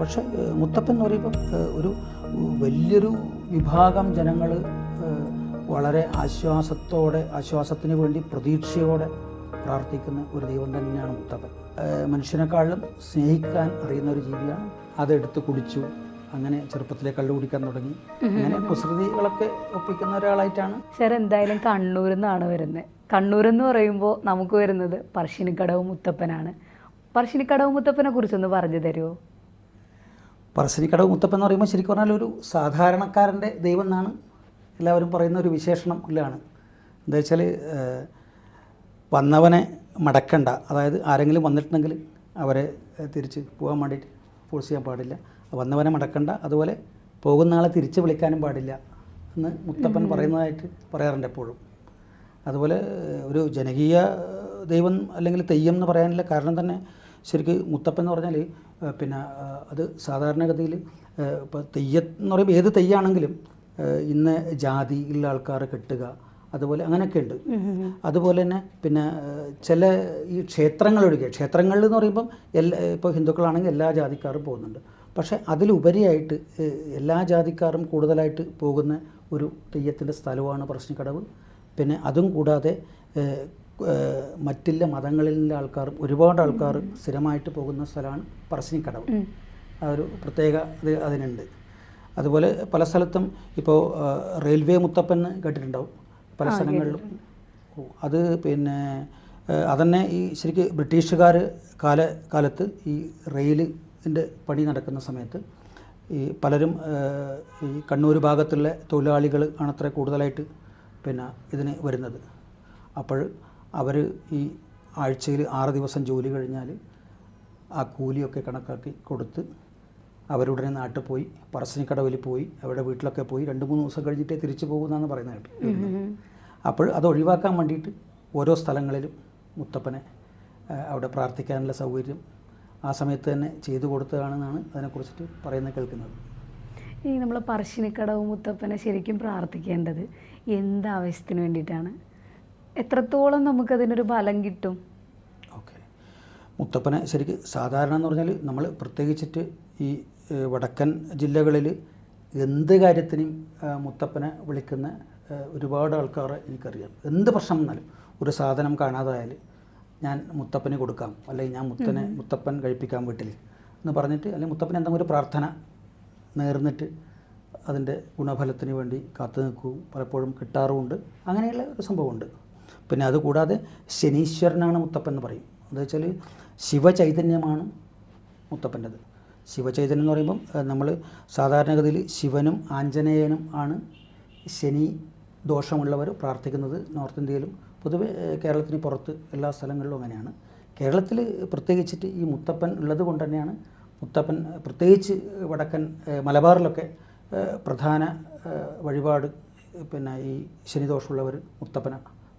പക്ഷേ മുത്തപ്പൻ എന്ന് പറയുമ്പോൾ ഒരു വലിയൊരു വിഭാഗം ജനങ്ങൾ വളരെ ആശ്വാസത്തോടെ ആശ്വാസത്തിന് വേണ്ടി പ്രതീക്ഷയോടെ പ്രാർത്ഥിക്കുന്ന ഒരു ദൈവം തന്നെയാണ് മുത്തപ്പൻ. മനുഷ്യനെക്കാളും സ്നേഹിക്കാൻ അറിയുന്ന ഒരു ജീവിയാണ്. അതെടുത്ത് കുടിച്ചു അങ്ങനെ ചെറുപ്പത്തിലെ കള്ളു കുടിക്കാൻ തുടങ്ങി. അങ്ങനെ കുസൃതികളൊക്കെ ഒപ്പിക്കുന്ന ഒരാളായിട്ടാണ്. സാർ എന്തായാലും കണ്ണൂരിൽ നിന്നാണ് വരുന്നത്. കണ്ണൂർ എന്ന് പറയുമ്പോൾ നമുക്ക് വരുന്നത് പറശ്ശിനിക്കടവ് മുത്തപ്പനാണ്. പറശ്ശിനിക്കടവ് മുത്തപ്പനെ കുറിച്ചൊന്ന് പറഞ്ഞു തരുമോ? പറശ്ശിനിക്കടവ് മുത്തപ്പൻ എന്ന് പറയുമ്പോൾ ശരിക്കും പറഞ്ഞാൽ ഒരു സാധാരണക്കാരന്റെ ദൈവം എന്നാണ് എല്ലാവരും പറയുന്ന ഒരു വിശേഷണം ഉള്ളതാണ്. എന്താ വെച്ചാൽ വന്നവനെ മടക്കണ്ട. അതായത് ആരെങ്കിലും വന്നിട്ടുണ്ടെങ്കിൽ അവരെ തിരിച്ച് പോകാൻ വേണ്ടിയിട്ട് ഫോഴ്സ് ചെയ്യാൻ പാടില്ല. വന്നവനെ മടക്കണ്ട. അതുപോലെ പോകുന്ന ആളെ തിരിച്ച് വിളിക്കാനും പാടില്ല എന്ന് മുത്തപ്പൻ പറയുന്നതായിട്ട് പറയാറുണ്ട് എപ്പോഴും. അതുപോലെ ഒരു ജനകീയ ദൈവം അല്ലെങ്കിൽ തെയ്യം എന്ന് പറയാനുള്ള കാരണം തന്നെ ശരിക്ക് മുത്തപ്പൻ എന്ന് പറഞ്ഞാൽ പിന്നെ അത് സാധാരണഗതിയിൽ ഇപ്പോൾ തെയ്യെന്ന് പറയുമ്പോൾ ഏത് തെയ്യാണെങ്കിലും ഇന്ന് ജാതിയിലുള്ള ആൾക്കാരെ കെട്ടുക അതുപോലെ അങ്ങനെയൊക്കെ ഉണ്ട്. അതുപോലെ തന്നെ പിന്നെ ചില ഈ ക്ഷേത്രങ്ങളൊഴികെ ക്ഷേത്രങ്ങളിൽ എന്ന് പറയുമ്പം എല്ലാ ഇപ്പോൾ ഹിന്ദുക്കളാണെങ്കിൽ എല്ലാ ജാതിക്കാരും പോകുന്നുണ്ട്. പക്ഷേ അതിലുപരിയായിട്ട് എല്ലാ ജാതിക്കാരും കൂടുതലായിട്ട് പോകുന്ന ഒരു തെയ്യത്തിന്റെ സ്ഥലമാണ് പറശ്ശിനിക്കടവ് പിന്നെ അതും കൂടാതെ മറ്റുള്ള മതങ്ങളിലെ ആൾക്കാർ ഒരുപാട് ആൾക്കാർ സ്ഥിരമായിട്ട് പോകുന്ന സ്ഥലമാണ് പറശ്ശിനിക്കടവ്. ആ ഒരു പ്രത്യേക ഇത് അതിനുണ്ട്. അതുപോലെ പല സ്ഥലത്തും ഇപ്പോൾ റെയിൽവേ മുത്തപ്പൻ കേട്ടിട്ടുണ്ടാവും. പല സ്ഥലങ്ങളിലും. അത് പിന്നെ അതന്നെ ഈ ശരിക്ക് ബ്രിട്ടീഷുകാർ കാല കാലത്ത് ഈ റെയിലിന്റെ പണി നടക്കുന്ന സമയത്ത് ഈ പലരും ഈ കണ്ണൂർ ഭാഗത്തുള്ള തൊഴിലാളികൾ ആണത്ര കൂടുതലായിട്ട് പിന്നെ ഇതിന് വരുന്നത്. അപ്പോൾ അവർ ഈ ആഴ്ചയിൽ ആറ് ദിവസം ജോലി കഴിഞ്ഞാൽ ആ കൂലിയൊക്കെ കണക്കാക്കി കൊടുത്ത് അവരുടനെ നാട്ടിൽ പോയി പറശ്ശിനിക്കടവിൽ പോയി അവരുടെ വീട്ടിലൊക്കെ പോയി രണ്ട് മൂന്ന് ദിവസം കഴിഞ്ഞിട്ടേ തിരിച്ചു പോകുന്നതെന്ന് പറയുന്നത് കേട്ടു. അപ്പോൾ അത് ഒഴിവാക്കാൻ വേണ്ടിയിട്ട് ഓരോ സ്ഥലങ്ങളിലും മുത്തപ്പനെ അവിടെ പ്രാർത്ഥിക്കാനുള്ള സൗകര്യം ആ സമയത്ത് തന്നെ ചെയ്തു കൊടുത്തതാണെന്നാണ് അതിനെക്കുറിച്ചിട്ട് പറയുന്നത് കേൾക്കുന്നത്. ഈ നമ്മൾ പറശ്ശിനിക്കടവ് മുത്തപ്പനെ ശരിക്കും പ്രാർത്ഥിക്കേണ്ടത് എന്താവശ്യത്തിന് വേണ്ടിയിട്ടാണ്? എത്രത്തോളം നമുക്കതിനൊരു ഫലം കിട്ടും? ഓക്കെ. മുത്തപ്പനെ ശരിക്ക് സാധാരണ എന്ന് പറഞ്ഞാൽ നമ്മൾ പ്രത്യേകിച്ചിട്ട് ഈ വടക്കൻ ജില്ലകളിൽ എന്ത് കാര്യത്തിനും മുത്തപ്പനെ വിളിക്കുന്ന ഒരുപാട് ആൾക്കാരെ എനിക്കറിയാം. എന്ത് പ്രശ്നം എന്നാലും ഒരു സാധനം കാണാതായാൽ ഞാൻ മുത്തപ്പന് കൊടുക്കാം. അല്ലെങ്കിൽ ഞാൻ മുത്തനെ മുത്തപ്പൻ കഴിപ്പിക്കാം വീട്ടിൽ എന്ന് പറഞ്ഞിട്ട് അല്ലെങ്കിൽ മുത്തപ്പന് എന്തെങ്കിലും ഒരു പ്രാർത്ഥന നേർന്നിട്ട് അതിന്റെ ഗുണഫലത്തിന് വേണ്ടി കാത്തു നിൽക്കുകയും പലപ്പോഴും കിട്ടാറുമുണ്ട്. അങ്ങനെയുള്ള ഒരു സംഭവമുണ്ട്. പിന്നെ അതുകൂടാതെ ശനീശ്വരനാണ് മുത്തപ്പൻ എന്ന് പറയും. എന്താ വെച്ചാൽ ശിവചൈതന്യമാണ് മുത്തപ്പന്റെത്. ശിവചൈതന്യം എന്ന് പറയുമ്പം നമ്മൾ സാധാരണഗതിയിൽ ശിവനും ആഞ്ജനേയനും ആണ് ശനി ദോഷമുള്ളവർ പ്രാർത്ഥിക്കുന്നത് നോർത്ത് ഇന്ത്യയിലും പൊതുവെ കേരളത്തിന് പുറത്ത് എല്ലാ സ്ഥലങ്ങളിലും അങ്ങനെയാണ്. കേരളത്തിൽ പ്രത്യേകിച്ചിട്ട് ഈ മുത്തപ്പൻ ഉള്ളത് കൊണ്ട് തന്നെയാണ് മുത്തപ്പൻ പ്രത്യേകിച്ച് വടക്കൻ മലബാറിലൊക്കെ പ്രധാന വഴിപാട് പിന്നെ ഈ ശനിദോഷമുള്ളവർ മുത്തപ്പനെ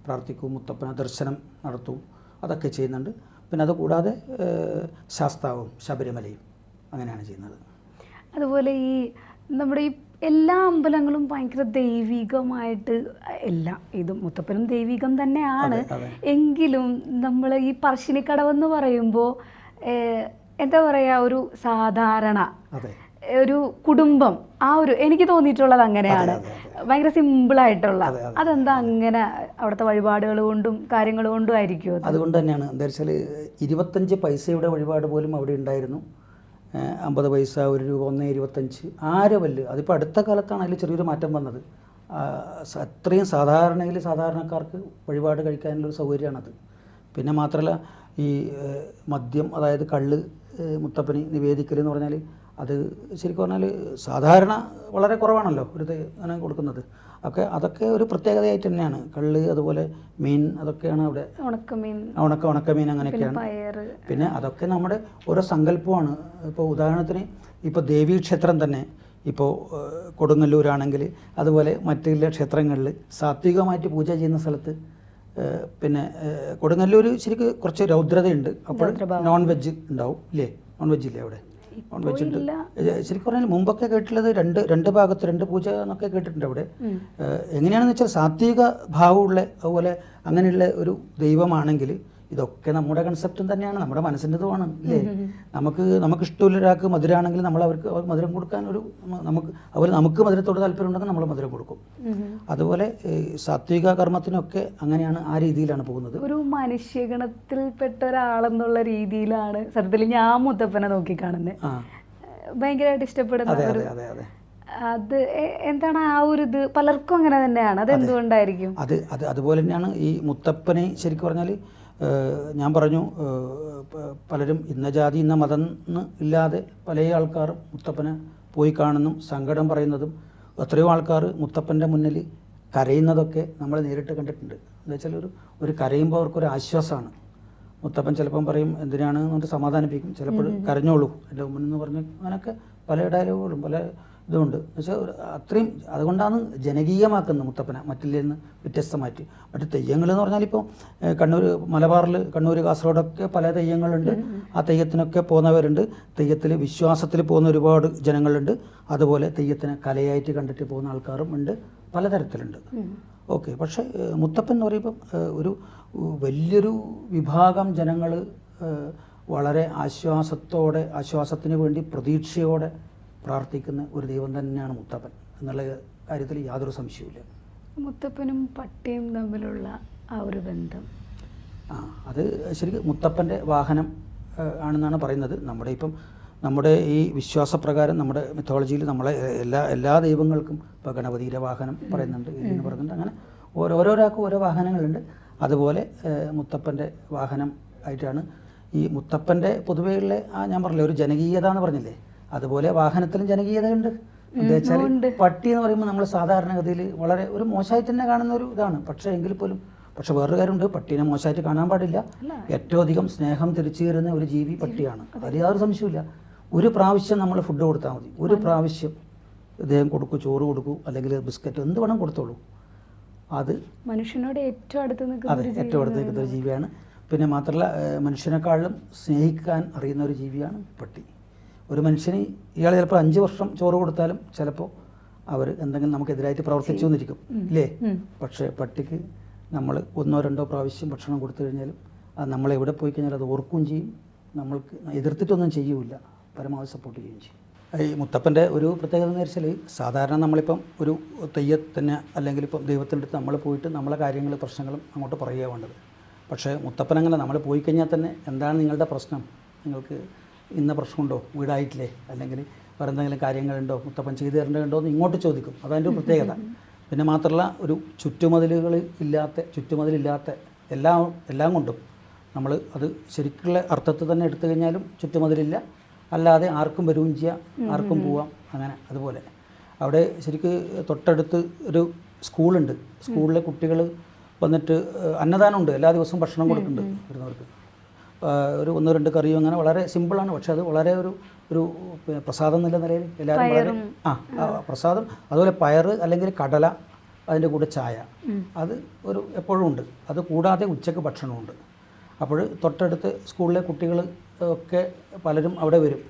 പ്രാർത്ഥിക്കും മുത്തപ്പന ദർശനം നടത്തും അതൊക്കെ ചെയ്യുന്നുണ്ട്. പിന്നെ അതുകൂടാതെ ശാസ്താവും ശബരിമലയും അങ്ങനെയാണ് ചെയ്യുന്നത്. അതുപോലെ ഈ നമ്മുടെ ഈ എല്ലാ അമ്പലങ്ങളും ഭയങ്കര ദൈവികമായിട്ട് എല്ലാം ഇത് മുത്തപ്പനും ദൈവികം തന്നെയാണ്. എങ്കിലും നമ്മൾ ഈ പറശ്ശിനിക്കടവെന്ന് പറയുമ്പോൾ എന്താ പറയുക ഒരു സാധാരണ ഒരു കുടുംബം ആ ഒരു എനിക്ക് തോന്നിയിട്ടുള്ളത് അങ്ങനെയാണ്. ഭയങ്കര സിമ്പിൾ ആയിട്ടുള്ള അതെ, അതെ. അതെന്താ അങ്ങനെ അവിടുത്തെ വഴിപാടുകൾ കൊണ്ടും കാര്യങ്ങൾ കൊണ്ടും ആയിരിക്കും അത്? അതുകൊണ്ട് തന്നെയാണ്. എന്താ വെച്ചാൽ ഇരുപത്തഞ്ച് പൈസയുടെ വഴിപാട് പോലും അവിടെ ഉണ്ടായിരുന്നു. അമ്പത് പൈസ ഒരു രൂപ ഒന്ന് ഇരുപത്തഞ്ച്. ആരെ വല്ല്. അതിപ്പോൾ അടുത്ത കാലത്താണ് അതിൽ ചെറിയൊരു മാറ്റം വന്നത്. അത്രയും സാധാരണയിൽ സാധാരണക്കാർക്ക് വഴിപാട് കഴിക്കാനുള്ള ഒരു സൗകര്യമാണത്. പിന്നെ മാത്രമല്ല ഈ മദ്യം അതായത് കള്ള് മുത്തപ്പന് നിവേദിക്കൽ എന്ന് പറഞ്ഞാൽ അത് ശരിക്കും പറഞ്ഞാൽ സാധാരണ വളരെ കുറവാണല്ലോ ഒരു അങ്ങനെ കൊടുക്കുന്നത്. ഒക്കെ അതൊക്കെ ഒരു പ്രത്യേകതയായിട്ട് തന്നെയാണ്. കള്ള് അതുപോലെ മീൻ അതൊക്കെയാണ് അവിടെ ഉണക്കമീൻ ഉണക്ക ഉണക്കമീൻ അങ്ങനെയൊക്കെയാണ്. പിന്നെ അതൊക്കെ നമ്മുടെ ഓരോ സങ്കല്പമാണ്. ഇപ്പോൾ ഉദാഹരണത്തിന് ഇപ്പോൾ ദേവീക്ഷേത്രം തന്നെ ഇപ്പോൾ കൊടുങ്ങല്ലൂരാണെങ്കിൽ അതുപോലെ മറ്റു ചില ക്ഷേത്രങ്ങളിൽ സാത്വികമായിട്ട് പൂജ ചെയ്യുന്ന സ്ഥലത്ത് പിന്നെ കൊടുങ്ങല്ലൂർ ശരിക്കും കുറച്ച് രൗദ്രതയുണ്ട്. അപ്പോൾ നോൺ വെജ് ഉണ്ടാവും. ഇല്ലേ? നോൺ വെജ് ഇല്ലേ അവിടെ? നോൺ വെജ് ഉണ്ട് ശരിക്കും പറഞ്ഞാൽ മുമ്പൊക്കെ കേട്ടിട്ടുള്ളത് രണ്ട് രണ്ട് ഭാഗത്ത് രണ്ട് പൂജ എന്നൊക്കെ കേട്ടിട്ടുണ്ട് അവിടെ. എങ്ങനെയാണെന്ന് വെച്ചാൽ സാത്വിക ഭാവമുള്ള അതുപോലെ അങ്ങനെയുള്ള ഒരു ദൈവമാണെങ്കിൽ ഇതൊക്കെ നമ്മുടെ കൺസെപ്റ്റും തന്നെയാണ് നമ്മുടെ മനസ്സിന്റെതുമാണ് ഇല്ലേ? നമുക്ക് നമുക്ക് ഇഷ്ടമുള്ള ഒരാൾക്ക് മധുരമാണെങ്കിൽ നമ്മൾ അവർക്ക് അവർ മധുരം കൊടുക്കാൻ ഒരു നമുക്ക് അവർ നമുക്ക് മധുരത്തോട് താല്പര്യം ഉണ്ടെങ്കിൽ നമ്മൾ മധുരം കൊടുക്കും. അതുപോലെ സാത്വിക കർമ്മത്തിനൊക്കെ അങ്ങനെയാണ് ആ രീതിയിലാണ് പോകുന്നത്. ഒരു മനുഷ്യഗണത്തിൽപ്പെട്ട ഒരാളെന്നുള്ള രീതിയിലാണ് സത്യത്തിൽ ഞാൻ മുത്തപ്പനെ നോക്കിക്കാണുന്നത് കാണുന്നത് ഭയങ്കരമായിട്ട് ഇഷ്ടപ്പെടുന്ന അതെ അത് എന്താണ് ആ ഒരു ഇത്? പലർക്കും അങ്ങനെ തന്നെയാണ്. അത്. എന്തുകൊണ്ടായിരിക്കും അത് അത് അതുപോലെ തന്നെയാണ് ഈ മുത്തപ്പനെ ശരിക്കും പറഞ്ഞാൽ ഞാൻ പറഞ്ഞു പലരും ഇന്ന ജാതി ഇന്ന മതം എന്ന് ഇല്ലാതെ പല ആൾക്കാരും മുത്തപ്പനെ പോയി കാണുന്നു സങ്കടം പറയുന്നതും എത്രയോ ആൾക്കാർ മുത്തപ്പന്റെ മുന്നിൽ കരയുന്നതൊക്കെ നമ്മൾ നേരിട്ട് കണ്ടിട്ടുണ്ട്. എന്താ വെച്ചാൽ ഒരു ഒരു കരയുമ്പോൾ അവർക്കൊരു ആശ്വാസമാണ്. മുത്തപ്പൻ ചിലപ്പം പറയും എന്തിനാണ്? എന്നിട്ട് സമാധാനിപ്പിക്കും. ചിലപ്പോൾ കരഞ്ഞോളൂ. എന്റെ ഉമ്മെന്ന് പറഞ്ഞ് അങ്ങനെയൊക്കെ പല ഡയലോഗുകളും പല ഇതുമുണ്ട് എന്നുവെച്ചാൽ അത്രയും അതുകൊണ്ടാണ് ജനകീയമാക്കുന്നത് മുത്തപ്പന. മറ്റിൽ നിന്ന് വ്യത്യസ്തമായിട്ട്. മറ്റു തെയ്യങ്ങൾ എന്ന് പറഞ്ഞാൽ ഇപ്പോൾ കണ്ണൂർ മലബാറിൽ കണ്ണൂർ കാസർഗോഡൊക്കെ പല തെയ്യങ്ങളുണ്ട്. ആ തെയ്യത്തിനൊക്കെ പോകുന്നവരുണ്ട്. തെയ്യത്തിൽ വിശ്വാസത്തിൽ പോകുന്ന ഒരുപാട് ജനങ്ങളുണ്ട്. അതുപോലെ തെയ്യത്തിനെ കലയായിട്ട് കണ്ടിട്ട് പോകുന്ന ആൾക്കാരും ഉണ്ട്. പലതരത്തിലുണ്ട്. ഓക്കെ. പക്ഷേ മുത്തപ്പൻ എന്ന് പറയുമ്പം ഒരു വലിയൊരു വിഭാഗം ജനങ്ങൾ വളരെ ആശ്വാസത്തോടെ ആശ്വാസത്തിന് വേണ്ടി പ്രതീക്ഷയോടെ പ്രാർത്ഥിക്കുന്ന ഒരു ദൈവം തന്നെയാണ് മുത്തപ്പൻ. എന്നുള്ള കാര്യത്തിൽ യാതൊരു സംശയവുമില്ല. മുത്തപ്പനും പട്ടിയും തമ്മിലുള്ള ആ ഒരു ബന്ധം. ആ അത് ശരിക്കും മുത്തപ്പന്റെ വാഹനം ആണെന്നാണ് പറയുന്നത്. നമ്മുടെ ഇപ്പം നമ്മുടെ ഈ വിശ്വാസപ്രകാരം നമ്മുടെ മിത്തോളജിയിൽ നമ്മളെ എല്ലാ എല്ലാ ദൈവങ്ങൾക്കും ഇപ്പോൾ ഗണപതിയുടെ വാഹനം പറയുന്നുണ്ട് എന്ന് പറയുന്നുണ്ട്. അങ്ങനെ ഓരോരോരാൾക്കും ഓരോ വാഹനങ്ങളുണ്ട്. അതുപോലെ മുത്തപ്പന്റെ വാഹനം ആയിട്ടാണ് ഈ മുത്തപ്പന്റെ പൊതുവെയുള്ള ആ ഞാൻ പറഞ്ഞില്ലേ ഒരു ജനകീയത എന്ന് പറഞ്ഞില്ലേ? അതുപോലെ വാഹനത്തിലും ജനകീയതയുണ്ട്. എന്താ പട്ടി എന്ന് പറയുമ്പോൾ നമ്മൾ സാധാരണഗതിയിൽ വളരെ ഒരു മോശമായിട്ട് തന്നെ കാണുന്ന ഒരു ഇതാണ്. പക്ഷേ എങ്കിൽ പോലും പക്ഷെ വേറൊരു കാര്യമുണ്ട്. പട്ടീനെ മോശമായിട്ട് കാണാൻ പാടില്ല. ഏറ്റവും അധികം സ്നേഹം തിരിച്ചു ഒരു ജീവി പട്ടിയാണ്. അതിൽ യാതൊരു സംശയമില്ല ഒരു പ്രാവശ്യം നമ്മൾ ഫുഡ് കൊടുത്താൽ മതി. ഒരു പ്രാവശ്യം ഇദ്ദേഹം കൊടുക്കും ചോറ് കൊടുക്കും അല്ലെങ്കിൽ ബിസ്ക്കറ്റ് എന്ത് വേണം കൊടുത്തോളൂ. അത് മനുഷ്യനോട് ഏറ്റവും അടുത്ത് നിൽക്കുന്ന അതെ ഏറ്റവും അടുത്ത് നിൽക്കുന്ന ഒരു ജീവിയാണ്. പിന്നെ മാത്രമല്ല മനുഷ്യനെക്കാളും സ്നേഹിക്കാൻ അറിയുന്ന ഒരു ജീവിയാണ് പട്ടി. ഒരു മനുഷ്യന് ഇയാൾ ചിലപ്പോൾ അഞ്ച് വർഷം ചോറ് കൊടുത്താലും ചിലപ്പോൾ അവർ എന്തെങ്കിലും നമുക്കെതിരായിട്ട് പ്രവർത്തിച്ചു എന്നിരിക്കും. ഇല്ലേ? പക്ഷേ പട്ടിക്ക് നമ്മൾ ഒന്നോ രണ്ടോ പ്രാവശ്യം ഭക്ഷണം കൊടുത്തു കഴിഞ്ഞാലും അത് നമ്മൾ എവിടെ പോയി കഴിഞ്ഞാൽ അത് ഓർക്കുകയും ചെയ്യും. നമ്മൾക്ക് എതിർത്തിട്ടൊന്നും ചെയ്യൂല പരമാവധി സപ്പോർട്ട് ചെയ്യുകയും ചെയ്യും. ഈ മുത്തപ്പന്റെ ഒരു പ്രത്യേകത എന്ന് വെച്ചാൽ സാധാരണ നമ്മളിപ്പം ഒരു തെയ്യത്തിന് അല്ലെങ്കിൽ ഇപ്പം ദൈവത്തിന്റെ അടുത്ത് നമ്മൾ പോയിട്ട് നമ്മളെ കാര്യങ്ങൾ പ്രശ്നങ്ങളും അങ്ങോട്ട് പറയുക വേണ്ടത്. പക്ഷേ മുത്തപ്പൻ അങ്ങനെ നമ്മൾ പോയി കഴിഞ്ഞാൽ തന്നെ എന്താണ് നിങ്ങളുടെ പ്രശ്നം? നിങ്ങൾക്ക് ഇന്ന പ്രശ്നമുണ്ടോ? വീടായിട്ടില്ലേ? അല്ലെങ്കിൽ വേറെ എന്തെങ്കിലും കാര്യങ്ങളുണ്ടോ? മുത്തപ്പൻ ചെയ്തു തരേണ്ടതുണ്ടോ എന്ന് ഇങ്ങോട്ട് ചോദിക്കും. അതതിന്റെ ഒരു പ്രത്യേകത. പിന്നെ മാത്രമല്ല ഒരു ചുറ്റുമതിലുകൾ ഇല്ലാത്ത ചുറ്റുമതിലില്ലാത്ത എല്ലാ എല്ലാം കൊണ്ടും നമ്മൾ അത് ശരിക്കുള്ള അർത്ഥത്തിൽ തന്നെ എടുത്തു കഴിഞ്ഞാലും ചുറ്റുമതിലില്ല. അല്ലാതെ ആർക്കും വരുകയും ചെയ്യാം ആർക്കും പോവാം. അങ്ങനെ അതുപോലെ. അവിടെ ശരിക്ക് തൊട്ടടുത്ത് ഒരു സ്കൂളുണ്ട്. സ്കൂളിലെ കുട്ടികൾ വന്നിട്ട് അന്നദാനമുണ്ട്. എല്ലാ ദിവസവും ഭക്ഷണം കൊടുക്കുന്നുണ്ട് വരുന്നവർക്ക്. ഒരു ഒന്നോ രണ്ട് കറിയും അങ്ങനെ വളരെ സിമ്പിളാണ്. പക്ഷെ അത് വളരെ ഒരു ഒരു പ്രസാദം എന്നുള്ള നിലയിൽ എല്ലാവരും വളരെ ആ ആ, പ്രസാദം. അതുപോലെ പയറ് അല്ലെങ്കിൽ കടല അതിന്റെ കൂടെ ചായ. അത് ഒരു എപ്പോഴും ഉണ്ട്. അത് കൂടാതെ ഉച്ചയ്ക്ക് ഭക്ഷണമുണ്ട് അപ്പോൾ തൊട്ടടുത്ത് സ്കൂളിലെ കുട്ടികൾ ഒക്കെ പലരും അവിടെ വരും.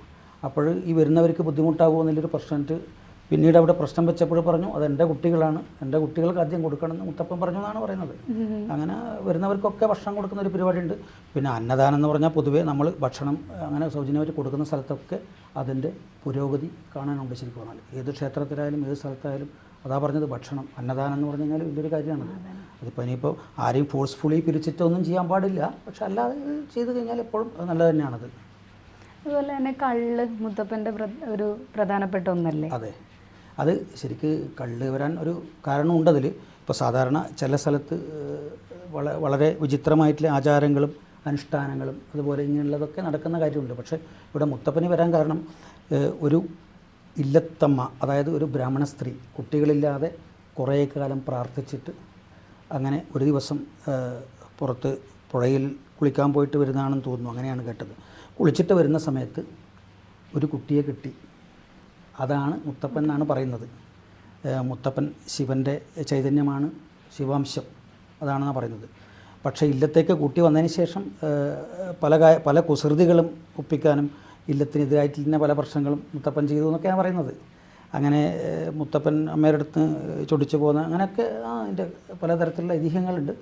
അപ്പോൾ ഈ വരുന്നവർക്ക് ബുദ്ധിമുട്ടാകുമോ എന്നുള്ളൊരു പ്രശ്നമായിട്ട് പിന്നീട് അവിടെ പ്രശ്നം വെച്ചപ്പോൾ പറഞ്ഞു അത് എന്റെ കുട്ടികളാണ് എന്റെ കുട്ടികൾക്ക് ആദ്യം കൊടുക്കണമെന്ന് മുത്തപ്പൻ പറഞ്ഞു എന്നാണ് പറയുന്നത് അങ്ങനെ വരുന്നവർക്കൊക്കെ ഭക്ഷണം കൊടുക്കുന്ന ഒരു പരിപാടിയുണ്ട്. പിന്നെ അന്നദാനം എന്ന് പറഞ്ഞാൽ പൊതുവേ നമ്മൾ ഭക്ഷണം അങ്ങനെ സൗജന്യമായിട്ട് കൊടുക്കുന്ന സ്ഥലത്തൊക്കെ അതിന്റെ പുരോഗതി കാണാനുണ്ട് ശരിക്കും പറഞ്ഞാൽ. ഏത് ക്ഷേത്രത്തിലായാലും ഏത് സ്ഥലത്തായാലും അതാ പറഞ്ഞത് ഭക്ഷണം. അന്നദാനം എന്ന് പറഞ്ഞു കഴിഞ്ഞാൽ വലിയൊരു കാര്യമാണ്. അതിപ്പോൾ ഇനിയിപ്പോൾ ആരെയും ഫോഴ്സ്ഫുള്ളി പിരിച്ചിട്ടൊന്നും ചെയ്യാൻ പാടില്ല. പക്ഷെ അല്ലാതെ ഇത് ചെയ്ത് കഴിഞ്ഞാൽ എപ്പോഴും അത് നല്ലത് തന്നെയാണത്. അതുപോലെ തന്നെ കള്ള് മുത്തപ്പന്റെ ഒരു പ്രധാനപ്പെട്ട ഒന്നല്ലേ? അതെ. അത് ശരിക്ക് കള്ള് വരാൻ ഒരു കാരണമുണ്ടതിൽ ഇപ്പോൾ സാധാരണ ചില സ്ഥലത്ത് വള വളരെ വിചിത്രമായിട്ടുള്ള ആചാരങ്ങളും അനുഷ്ഠാനങ്ങളും അതുപോലെ ഇങ്ങനെയുള്ളതൊക്കെ നടക്കുന്ന കാര്യമുണ്ട്. പക്ഷേ ഇവിടെ മുത്തപ്പന് വരാൻ കാരണം ഒരു ഇല്ലത്തമ്മ അതായത് ഒരു ബ്രാഹ്മണ സ്ത്രീ കുട്ടികളില്ലാതെ കുറേ കാലം പ്രാർത്ഥിച്ചിട്ട് അങ്ങനെ ഒരു ദിവസം പുറത്ത് പുഴയിൽ കുളിക്കാൻ പോയിട്ട് വരുന്നതാണെന്ന് തോന്നുന്നു. അങ്ങനെയാണ് കേട്ടത്. കുളിച്ചിട്ട് വരുന്ന സമയത്ത് ഒരു കുട്ടിയെ കിട്ടി. അതാണ് മുത്തപ്പൻ എന്നാണ് പറയുന്നത്. മുത്തപ്പൻ ശിവന്റെ ചൈതന്യമാണ് ശിവാംശം അതാണെന്നാണ് പറയുന്നത്. പക്ഷേ ഇല്ലത്തേക്ക് കൂട്ടി വന്നതിന് ശേഷം പല പല കുസൃതികളും ഒപ്പിക്കാനും ഇല്ലത്തിനെതിരായിട്ട് തന്നെ പല പ്രശ്നങ്ങളും മുത്തപ്പൻ ചെയ്തു എന്നൊക്കെയാണ് പറയുന്നത്. അങ്ങനെ മുത്തപ്പൻ അമ്മയുടെ അടുത്ത് ചൊടിച്ചു പോകുന്ന അങ്ങനെയൊക്കെ അതിന്റെ പലതരത്തിലുള്ള ഐതിഹ്യങ്ങളുണ്ട്.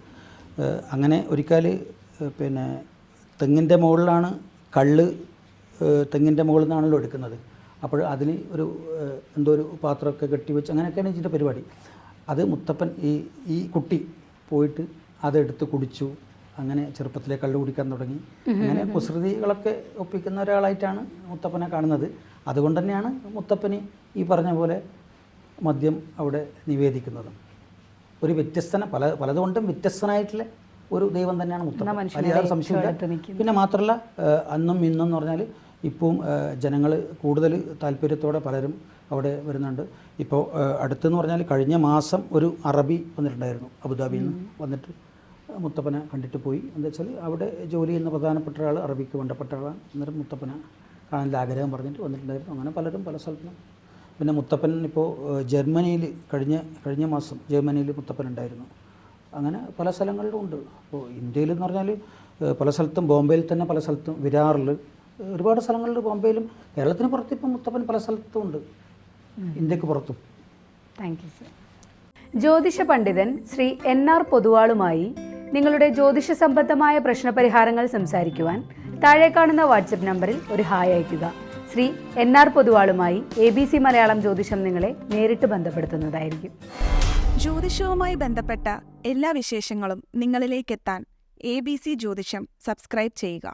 അങ്ങനെ ഒരിക്കൽ പിന്നെ തെങ്ങിന്റെ മുകളിലാണ് കള്ള് തെങ്ങിന്റെ മുകളിൽ നിന്നാണല്ലോ എടുക്കുന്നത്. അപ്പോൾ അതിൽ ഒരു എന്തോ ഒരു പാത്രമൊക്കെ കെട്ടിവെച്ച് അങ്ങനെയൊക്കെയാണ് ഇതിന്റെ പരിപാടി. അത് മുത്തപ്പൻ ഈ ഈ കുട്ടി പോയിട്ട് അതെടുത്ത് കുടിച്ചു. അങ്ങനെ ചെറുപ്പത്തിലെ കള്ളു കുടിക്കാൻ തുടങ്ങി. അങ്ങനെ കുസൃതികളൊക്കെ ഒപ്പിക്കുന്ന ഒരാളായിട്ടാണ് മുത്തപ്പനെ കാണുന്നത്. അതുകൊണ്ട് തന്നെയാണ് മുത്തപ്പന് ഈ പറഞ്ഞ പോലെ മദ്യം അവിടെ നിവേദിക്കുന്നത്. ഒരു വ്യത്യസ്തന പല പലതുകൊണ്ടും വ്യത്യസ്തനായിട്ടുള്ള ഒരു ദൈവം തന്നെയാണ് മുത്തപ്പൻ. അതിൽ സംശയമില്ല പിന്നെ മാത്രമല്ല അന്നും ഇന്നും എന്ന് പറഞ്ഞാൽ ഇപ്പം ജനങ്ങൾ കൂടുതൽ താല്പര്യത്തോടെ പലരും അവിടെ വരുന്നുണ്ട്. ഇപ്പോൾ അടുത്തെന്ന് പറഞ്ഞാൽ കഴിഞ്ഞ മാസം ഒരു അറബി വന്നിട്ടുണ്ടായിരുന്നു അബുദാബിയിൽ നിന്ന് വന്നിട്ട് മുത്തപ്പനെ കണ്ടിട്ട് പോയി. എന്താ വെച്ചാൽ അവിടെ ജോലി ചെയ്യുന്ന പ്രധാനപ്പെട്ട ആൾ അറബിക്ക് വേണ്ടപ്പെട്ട ആളാണ്. അന്നേരം മുത്തപ്പനെ കാണാനുള്ള ആഗ്രഹം പറഞ്ഞിട്ട് വന്നിട്ടുണ്ടായിരുന്നു. അങ്ങനെ പലരും പല സ്ഥലത്തും. പിന്നെ മുത്തപ്പൻ ഇപ്പോൾ ജർമ്മനിയിൽ കഴിഞ്ഞ കഴിഞ്ഞ മാസം ജർമ്മനിയിൽ മുത്തപ്പൻ ഉണ്ടായിരുന്നു അങ്ങനെ പല സ്ഥലങ്ങളിലും ഉണ്ട്. അപ്പോൾ ഇന്ത്യയിൽ എന്ന് പറഞ്ഞാൽ പല സ്ഥലത്തും ബോംബെയിൽ തന്നെ പല സ്ഥലത്തും വിരാറിൽ ഒരുപാട് സ്ഥലങ്ങളിൽ ബോംബെയിലും കേരളത്തിന് പുറത്ത് ഇപ്പം മുത്തപ്പൻ പല സ്ഥലത്തും ഉണ്ട്. ഇന്ത്യയ്ക്ക് പുറത്തും. താങ്ക് യു സർ ജ്യോതിഷ പണ്ഡിതൻ ശ്രീ എൻ ആർ പൊതുവാളുമായി നിങ്ങളുടെ ജ്യോതിഷ സംബന്ധമായ പ്രശ്നപരിഹാരങ്ങൾ സംസാരിക്കുവാൻ താഴെ കാണുന്ന വാട്സപ്പ് നമ്പറിൽ ഒരു ഹായ് അയയ്ക്കുക. ശ്രീ എൻ ആർ പൊതുവാളുമായി എ ബി സി മലയാളം ജ്യോതിഷം നിങ്ങളെ നേരിട്ട് ബന്ധപ്പെടുത്തുന്നതായിരിക്കും. ജ്യോതിഷവുമായി ബന്ധപ്പെട്ട എല്ലാ വിശേഷങ്ങളും നിങ്ങളിലേക്കെത്താൻ എ ബി സി ജ്യോതിഷം സബ്സ്ക്രൈബ് ചെയ്യുക.